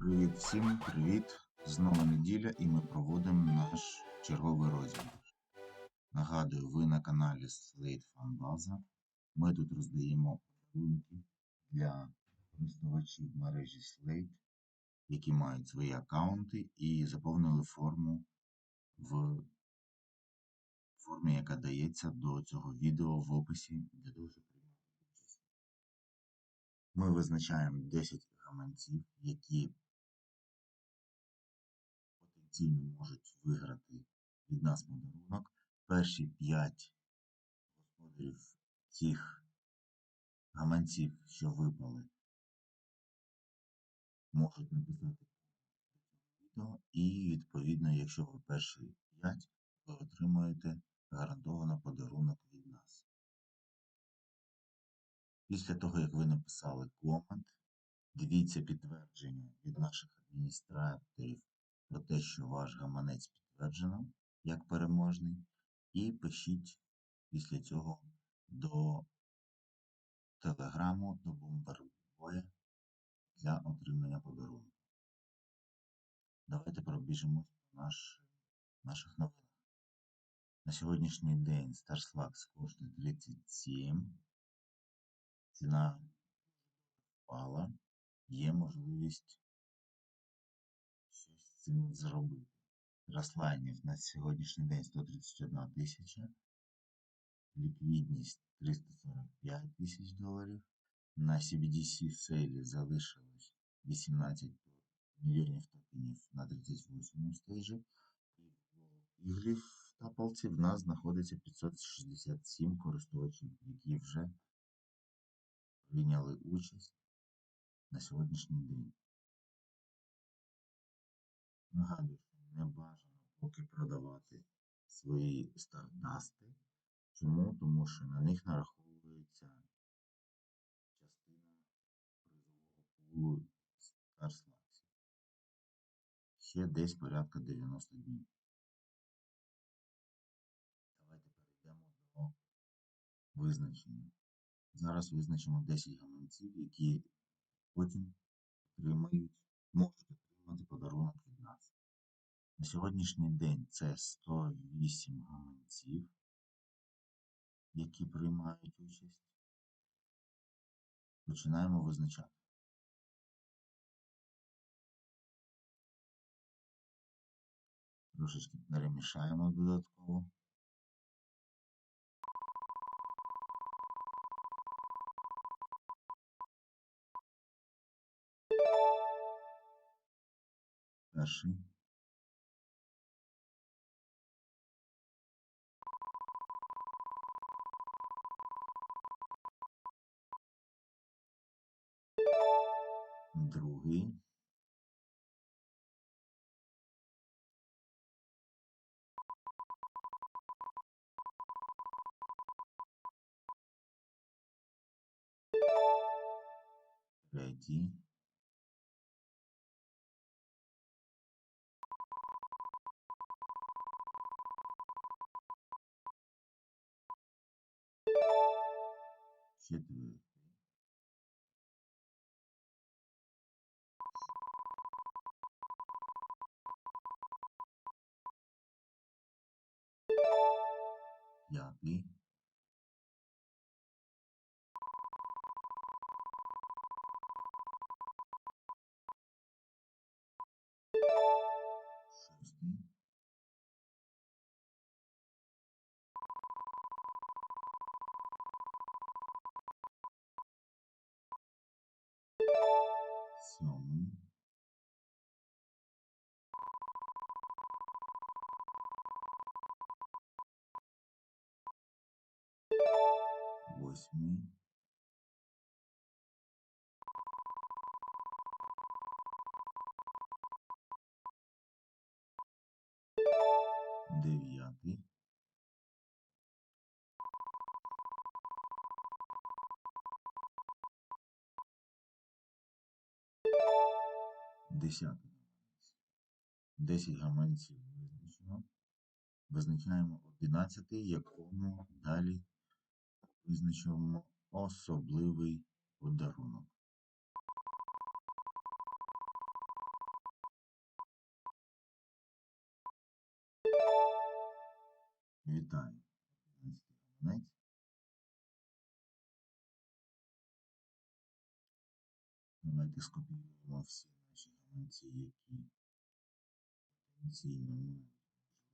Привіт всім, привіт! Знову неділя і ми проводимо наш черговий розіграш. Нагадую, ви на каналі Slate Fanbaza. Ми тут роздаємо подарунки для користувачів мережі Slate, які мають свої аккаунти і заповнили форму в формі, яка дається до цього відео в описі для того, щоб. Ми визначаємо 10 гаманців, які потенційно можуть виграти від нас подарунок. Перші 5 господарів цих гаманців, що випали, можуть написати відео. І, відповідно, якщо ви перші 5, ви отримуєте гарантовано подарунок від нас. Після того, як ви написали комент, дивіться підтвердження від наших адміністраторів те, що ваш гаманець підтверджено як переможний, і пишіть після цього до телеграму, до бомбарбоя для отримання подарунку. Давайте пробіжимось по наш, наших новинах. На сьогоднішній день StarSlax коштує 37. Ціна впала. Є можливість цим зробити. Рослайнів на сьогоднішній день 131 тисяча, ліквідність 345 тисяч доларів. На CBDC сейлі залишилось 18 мільйонів токенів на 38 стейджі. І в іглів тапалці в нас знаходиться 567 користувачів, які вже прийняли участь на сьогоднішній день. Нагадую, що не бажано поки продавати свої стардасти. Чому? Тому що на них нараховується частина призового пулу Старслаксів. Ще десь порядка 90 днів. Давайте перейдемо до визначення. Зараз визначимо 10 гаманців, які потім отримають, можуть отримати подарунок від нас. На сьогоднішній день це 108 гаманців, які приймають участь. Починаємо визначати. Трошечки перемішаємо додатково. Перший. Другий. Третій. Четвертий. Jadi. Восьмий. Дев'ятий. Десятий. Десять гаманців визначено. Визначаємо одинадцятий, якому далі визначимо особливий подарунок. Вітаю. Давайте скопіюємо всі наші гаманці, які потенційно мають можливість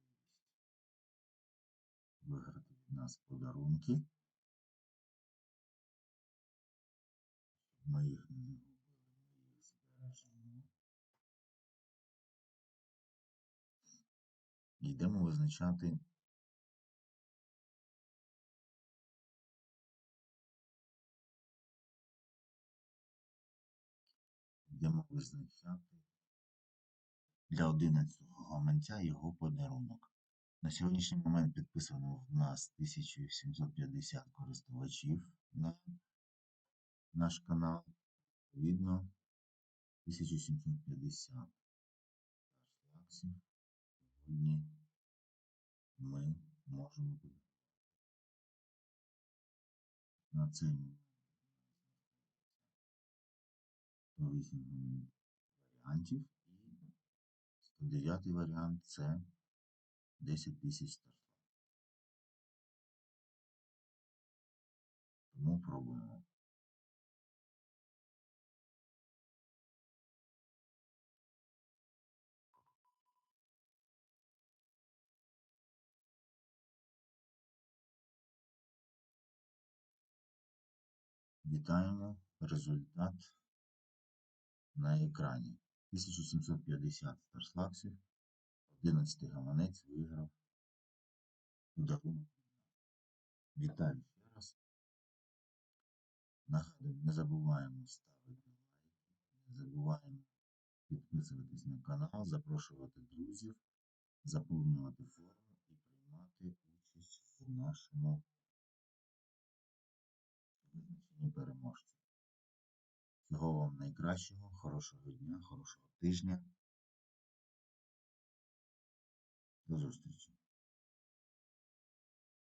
виграти від нас подарунки. Ми їх не загубили, ми їх збережемо. Йдемо визначати Йдемо визначати для 11-го гаманця його подарунок. На сьогоднішній момент підписано в нас 1750 користувачів на наш канал. Відповідно, 1750 лаксів. Сьогодні ми можемо на цей момент 108 варіантів і 109 варіант це 10 тисяч старт. Тому пробуємо. Вітаємо результат на екрані. 1750 старслаксів. 11 гаманець виграв подарунок. Вітаю ще раз. Нагадую, не забуваємо ставити лайки, не забуваємо підписуватись на канал, запрошувати друзів, заповнювати форму і приймати участь в нашому Всього вам найкращого, хорошого дня, хорошого тижня. До зустрічі!